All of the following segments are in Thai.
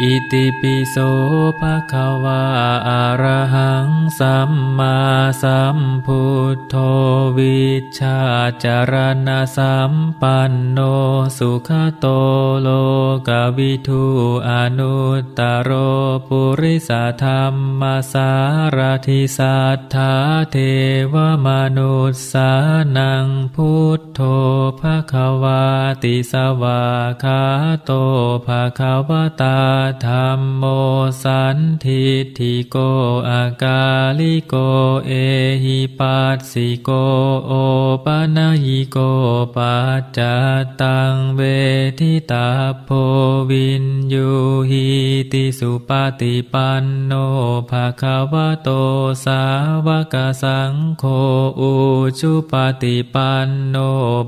อิติปิโสภะคะวาอะระหังสัมมาสัมพุทโธวิชาจารณะสัมปันโนสุขโตโลกวิทูอนุตตโรปุริสธรรมสารทิสัทธาเทวมนุสสานังพุทโธภะคะวาติสวาคาโตภะคะวตาธรรมโมสันทิทิโกอากาลิโกเอหิปัสสิโกโอปะนะยิโกปัจจตังเวทิตาโพวินยูหิติสุปฏิปันโนภะคะวะโตสาวกสังโฆอุชุปฏิปันโน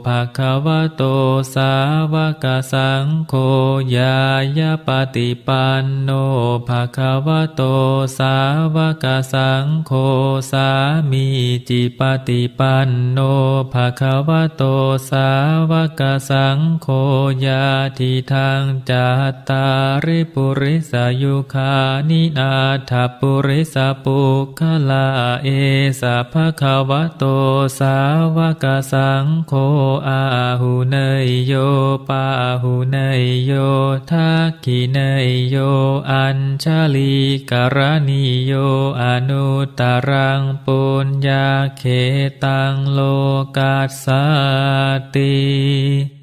ภะคะวะโตสาวกสังโฆยายาปฏิปปันโนภะคะวะโตสาวกสังโฆสามีจิปฏิปันโนภะคะวะโตสาวกสังโฆยาทิทางจัตตาริปุริสายุคานินาถปุริสปุคลาเอสะภะคะวะโตสาวกสังโฆอาหุเนยโยปาหุเนยโยทักขิเนยโยอัญชลีกรณีโยอนุตรังปุญญาเขตังโลกัสสติ